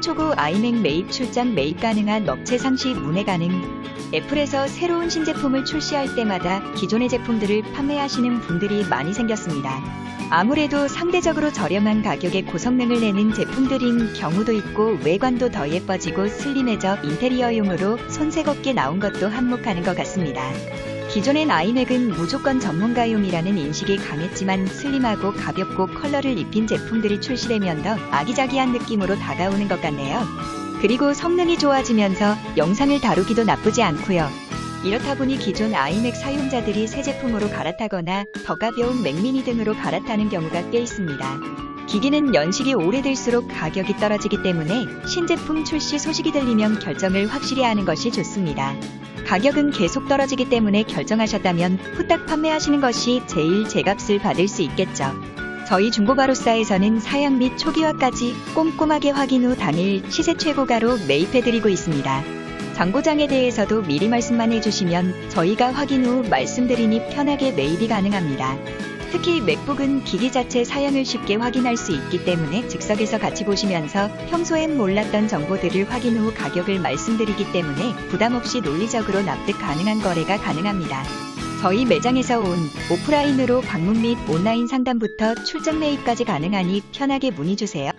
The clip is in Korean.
초고 아이맥 매입 출장 매입 가능한 업체 상시 문의 가능. 애플에서 새로운 신제품을 출시할 때마다 기존의 제품들을 판매하시는 분들이 많이 생겼습니다. 아무래도 상대적으로 저렴한 가격에 고성능을 내는 제품들인 경우도 있고 외관도 더 예뻐지고 슬림해져 인테리어용으로 손색 없게 나온 것도 한몫하는 것 같습니다. 기존엔 아이맥은 무조건 전문가용이라는 인식이 강했지만 슬림하고 가볍고 컬러를 입힌 제품들이 출시되면 더 아기자기한 느낌으로 다가오는 것 같네요. 그리고 성능이 좋아지면서 영상을 다루기도 나쁘지 않고요. 이렇다 보니 기존 아이맥 사용자들이 새 제품으로 갈아타거나 더 가벼운 맥미니 등으로 갈아타는 경우가 꽤 있습니다. 기기는 연식이 오래될수록 가격이 떨어지기 때문에 신제품 출시 소식이 들리면 결정을 확실히 하는 것이 좋습니다. 가격은 계속 떨어지기 때문에 결정하셨다면 후딱 판매하시는 것이 제일 제값을 받을 수 있겠죠. 저희 중고바로사에서는 사양 및 초기화까지 꼼꼼하게 확인 후 당일 시세 최고가로 매입해드리고 있습니다. 장고장에 대해서도 미리 말씀만 해주시면 저희가 확인 후 말씀드리니 편하게 매입이 가능합니다. 특히 맥북은 기기 자체 사양을 쉽게 확인할 수 있기 때문에 즉석에서 같이 보시면서 평소엔 몰랐던 정보들을 확인 후 가격을 말씀드리기 때문에 부담 없이 논리적으로 납득 가능한 거래가 가능합니다. 저희 매장에서 온 오프라인으로 방문 및 온라인 상담부터 출장 매입까지 가능하니 편하게 문의 주세요.